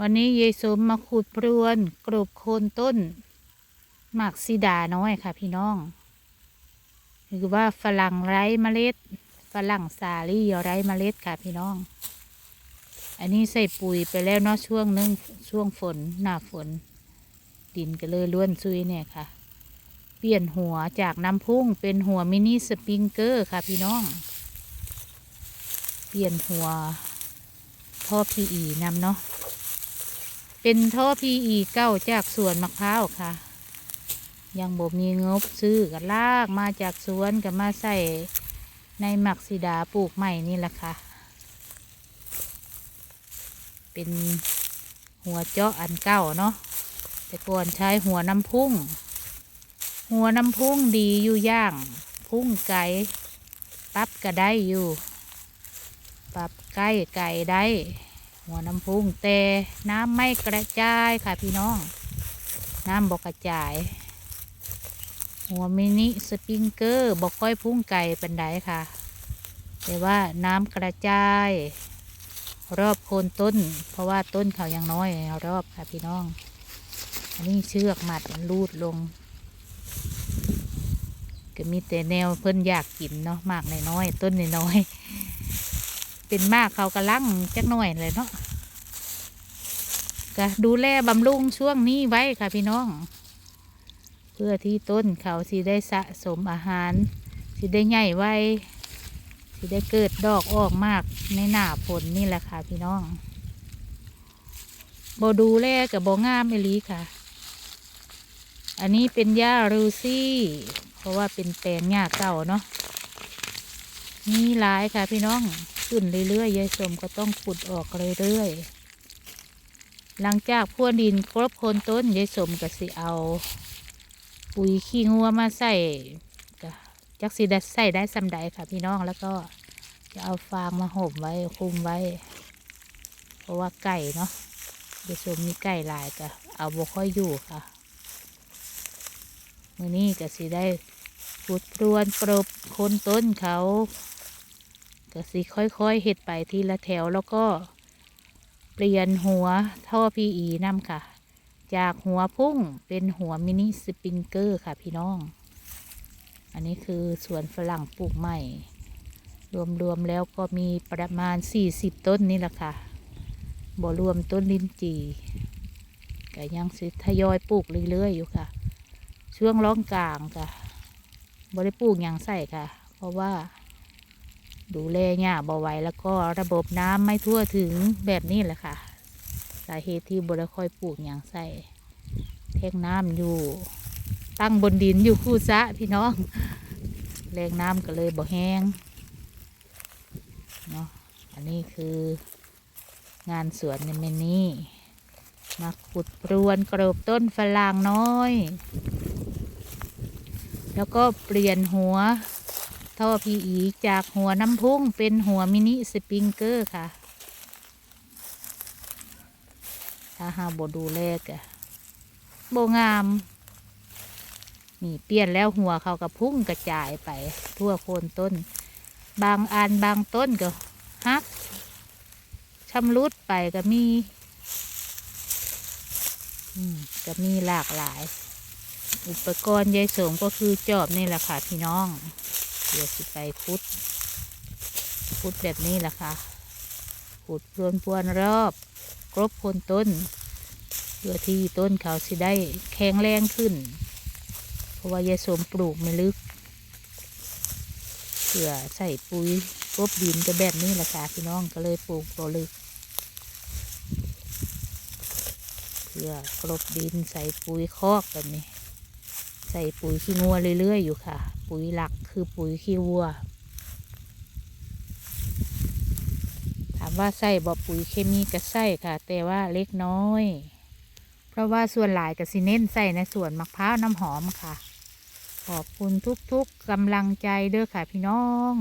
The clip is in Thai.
วันนี้ยายสมมาขุดปรวนกรบโคนต้นหมากซิดาน้อยค่ะพี่น้อง หรือว่าฝรั่งไร้เมล็ด ฝรั่งสาลี่ไร้เมล็ดค่ะพี่น้อง อันนี้ใส่ปุ๋ยไปแล้วเนาะช่วงนึงช่วงฝนหน้าฝน ดินก็เลยล้วนซุยเนี่ยค่ะ เปลี่ยนหัวจากน้ำพุ่งเป็นหัวมินิสปริงเกอร์ค่ะพี่น้อง เปลี่ยนหัวท่อพีอีนำเนาะ เป็นท่อพีอีเก้าจากสวนมะพร้าวค่ะ ยังบ่มีงบซื้อก็ลากมาจากสวนก็มาใส่ในหมักสีดาปลูกใหม่นี่แหละค่ะ เป็นหัวเจาะอันเก่าเนาะแต่ก่อนใช้หัวน้ำพุ่ง หัวน้ำพุ่งดีอยู่ย่าง พุ่งไก่ปรับก็ได้อยู่ ปรับใกล้ไก่ได้ หัวน้ำพุ่งแต่น้ำไม่กระจายค่ะพี่น้อง น้ำบกกระจาย หัวมินิสปริงเกอร์บกค่อยพุ่งไก่เป็นไดค่ะ แต่ว่าน้ำกระจาย รอบโคนต้น เพราะว่าต้นเขายังน้อยรอบค่ะพี่น้อง อันนี้เชือกมัดรูดลง ก็มีแต่แนวเพิ่นอยากกินเนาะมากน้อยต้นน้อย เป็นมากเขากระลังจักหน่อยเลยเนาะก็ดูแลบำรุงช่วงนี้ไว้ค่ะพี่น้อง เพื่อที่ต้นเขาสิได้สะสมอาหาร สิได้ใหญ่ไว้สิได้เกิดดอกออกมากในหน้าฝนนี่แหละค่ะพี่น้องบดูแลกับบงามเอลีค่ะ อันนี้เป็นหญ้ารูซี่ เพราะว่าเป็นแปลงหญ้าเก่าเนาะมีหลายค่ะพี่น้อง ขึ้นเรื่อยๆยายสมก็ต้องขุดออกเรื่อยๆหลังจากพรวนดินครบโคนต้นยายสมก็สิเอาปุ๋ยขี้งัวมาใส่ก็จักสิได้ใส่ได้สำใดค่ะพี่น้องแล้วก็จะเอาฟางมาห่มไว้คุมไว้ เพราะว่าไก่เนาะยายสมมีไก่หลายก็เอาบ่ค่อยอยู่ค่ะมือนี้ก็สิได้ขุดปรวนกรบโคนต้นเขา ก็สิค่อยๆเห็ดไปทีละแถวแล้วก็เปลี่ยนหัวท่อพีอีนำค่ะ จากหัวพุ่งเป็นหัวมินิสปริงเกอร์ค่ะพี่น้อง อันนี้คือสวนฝรั่งปลูกใหม่ รวมๆแล้วก็มีประมาณ 40 ต้นนี่แหละค่ะบ่รวมต้นลิ้นจีก็ยังสิทยอยปลูกเรื่อยๆอยู่ค่ะ ช่วงร้องกลางค่ะบริปลูกยังใส่ค่ะ เพราะว่า ดูแลหญ้าบ่ไหวแล้วก็ระบบน้ำไม่ทั่วถึงแบบนี้แหละค่ะ สาเหตุที่บริค่อยปลูกหยังใส่แทงน้ำอยู่ ตั้งบนดินอยู่คู่ซะพี่น้องแรงน้ำก็เลยบ่แห้งเนาะอันนี้คืองานสวนในเมนี่มาขุดปรวนกรบต้นฝรั่งน้อย แล้วก็เปลี่ยนหัว ท่อพีอีจากหัวน้ำพุ่งเป็นหัวมินิสปริงเกอร์ค่ะ ถ้าหาบดูแลกะโบงาม นี่เปลี่ยนแล้วหัวเขากับพุ่งกระจายไป ทั่วโคนต้น บางอันบางต้นก็ฮักชำรุดไปก็มีอืมก็มีหลากหลาย อุปกรณ์ยายสมก็คือจอบนี่แหละค่ะพี่น้อง เดี๋ยวสิไปพุดพุดแบบนี้แหละค่ะขุดพรวนพรวนรอบครบคนต้น เพื่อที่ต้นเขาสิได้แข็งแรงขึ้น เพราะว่ายายสมปลูกไม่ลึกเพื่อใส่ปุ๋ยกบดินก็แบบนี้แหละค่ะพี่น้องก็เลยปลูกตัวลึกเพื่อกลบดินใส่ปุ๋ยคอกแบบนี้ ใส่ปุ๋ยขี้งัวเรื่อยๆอยู่ค่ะ ปุ๋ยหลักคือปุ๋ยขี้วัว ถามว่าใส่บ่ปุ๋ยเคมีก็ใส่ค่ะ แต่ว่าเล็กน้อย เพราะว่าส่วนหลายก็สิเน้นใส่ในส่วนมะพร้าวน้ำหอมค่ะ ขอบคุณทุกๆกำลังใจเด้อค่ะพี่น้อง